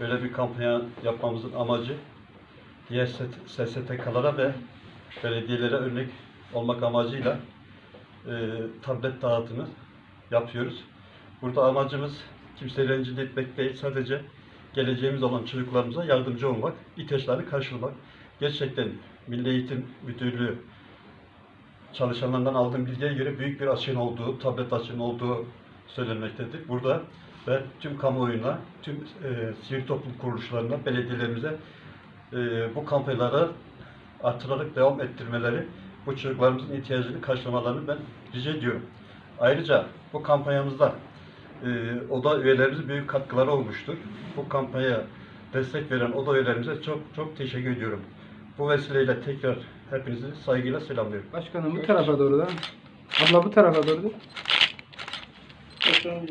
Böyle bir kampanya yapmamızın amacı diğer SSTK'lara ve belediyelere örnek olmak amacıyla e, tablet dağıtımı yapıyoruz. Burada amacımız kimseyi rencide etmek değil, sadece geleceğimiz olan çocuklarımıza yardımcı olmak, ihtiyaçlarını karşılamak. Gerçekten Milli Eğitim Müdürlüğü çalışanlarından aldığım bilgiye göre büyük bir açığın olduğu, tablet açığın olduğu söylenmektedir. Burada ben tüm kamuoyuna, tüm e, sivil toplum kuruluşlarına, belediyelerimize e, bu kampanyalara artırarak devam ettirmeleri, bu çocuklarımızın ihtiyacını karşılamalarını ben rica ediyorum. Ayrıca bu kampanyamızda e, oda üyelerimize büyük katkıları olmuştur. Bu kampanyaya destek veren oda üyelerimize çok çok teşekkür ediyorum. Bu vesileyle tekrar hepinizi saygıyla selamlıyorum. Başkanım bu tarafa doğru da. Abla bu tarafa doğru da. Başkanım